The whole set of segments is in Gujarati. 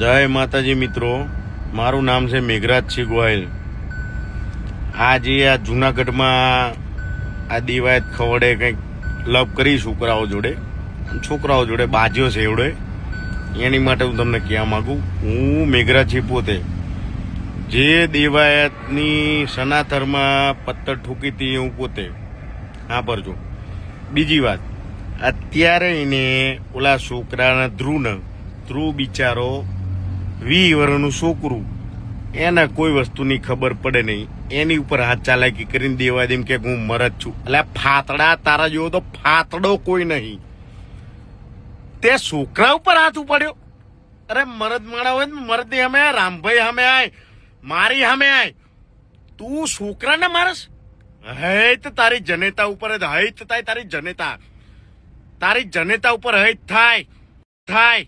જય માતાજી મિત્રો, મારું નામ છે મેઘરાજસિંહ ગોયલ. આજે આ જુનાગઢમાં આ દિવાયત ખવડે કંઈક લવ કરી છોકરાઓ જોડે છોકરાઓ જોડે બાજ્યો છે એવડે. એની માટે હું તમને કહેવા માગું, હું મેઘરાજસિંહ પોતે. જે દેવાયતની સનાતરમાં પત્તર ઠૂકી હતી હું પોતે. હા પરજો બીજી વાત, અત્યારે એને ઓલા છોકરાના ધ્રુવને ધ્રુવ બિચારો વી વર્ષનું છોકરું. એને કોઈ વસ્તુની ખબર પડે નહીં. એની ઉપર હાથ ચાલાકી કરીને દેવા દેમ કે હું મરદ છું. એટલે ફાતડા તારા જેવો તો ફાતડો કોઈ નહીં. તે છોકરા ઉપર હાથ ઉપાડ્યો. અરે મરદ માણા હોય મરદ અમે રામભાઈ હમે આય, મારી અમે આય. તું છોકરાને મારસ? હૈત તારી જનેતા ઉપર હૈત થાય તારી જનેતા. તારી જનેતા ઉપર હૈત થાય થાય.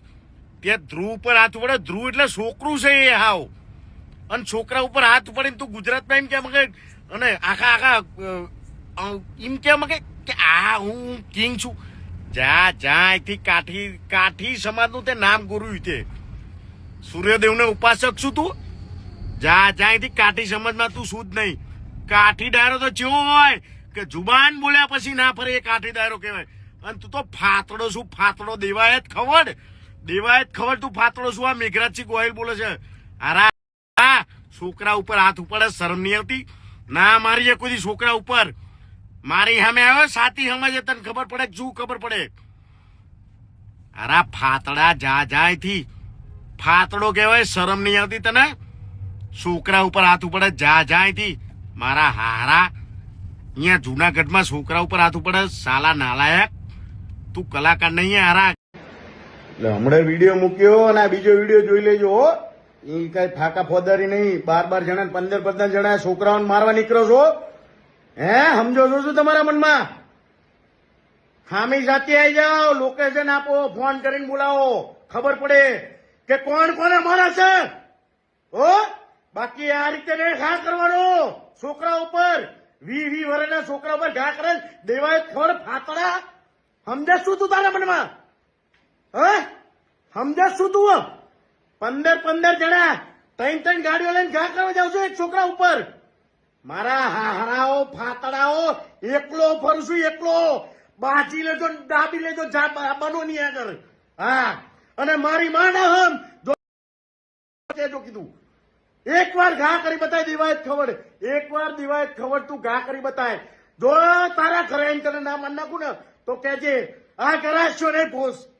ત્યાં ધ્રુવ ઉપર હાથ પડે ધ્રુવ એટલે છોકરું છે એ હાવ. અને છોકરા ઉપર હાથ પડે તું ગુજરાતમાં એમ કેમ કે અને આખા આખા એમ કેમ કે આ હું કિંગ છું. જા જા, અહીંથી કાઠી કાઠી સમાજનું તે નામ ગુરુ તે. સૂર્યદેવને ઉપાસક છું તું. જા જા, અહીંથી કાઠી સમાજમાં તું શું જ નહીં. કાઠી ડાયરો તો ચેવો હોય કે જુબાન બોલ્યા પછી ના ફરે એ કાઠી ડાયરો કહેવાય. અને તું તો ફાતડો શું ફાતડો દેવાય જ ખવડ દેવાય ખબર તું ફાતળો શું આ મેઘરાજસિંહ ગોહિલ બોલે છે. અરા છોકરા ઉપર હાથ ઉપાડે, શરમ નહીં આવતી? ના, મારી કોઈ દી છોકરા ઉપર. મારી સામે આવ્યો સાથી સમજે તને ખબર પડે શું ખબર પડે? અરા ફાતડા જા જાયથી. ફાતડો કહેવાય, શરમ નહીં આવતી તને? છોકરા ઉપર હાથ ઉપડે, જા જાયથી. મારા હારા, અહીંયા જુનાગઢમાં છોકરા ઉપર હાથ ઉપાડે, સાલા નાલાયક. તું કલાકાર નહીં હારા. એટલે હમણાં વીડિયો મૂક્યો અને આ બીજો વીડિયો જોઈ લેજો, હો. એ કઈ ફાકા ફોદારી નહીં. બાર બાર જણા પંદર પંદર જણા છોકરાઓને મારવા નીકળો છો. હે, સમજો છો શું તમારા મનમાં? ખામી સાથે આવી જાઓ લોકેશન આપો ફોન કરીને બોલાવો. ખબર પડે કે કોણ કોને મારા છે? હો? બાકી આ રીતે ઘા કરવાનો. છોકરા ઉપર, વી વી વર્ષના છોકરા ઉપર ઘા કરે દેવાય થોડ ફાતડા. સમજે શું તું તારા મનમાં? સમજે શું તું પંદર પંદર જણા ત્રણ ત્રણ ગાડીઓ લઈને ઘા કરવા જાઉં છું એક છોકરા ઉપર? મારા હારાઓ ફાતડાઓ, એકલો ફરશું એકલો. બાજી લેજો ડાબી લેજો બનો નહીં આગળ. હા. અને મારી માને હમ. જો કીધું. એક વાર ઘા કરી બતાય દિવાયત ખબર. એક વાર દિવાયત ખબર તું ઘા કરી બતાય. જો તારા ઘરે તને ના માન નાખું ને, તો કેજે આ કરાશો નહીં પોસ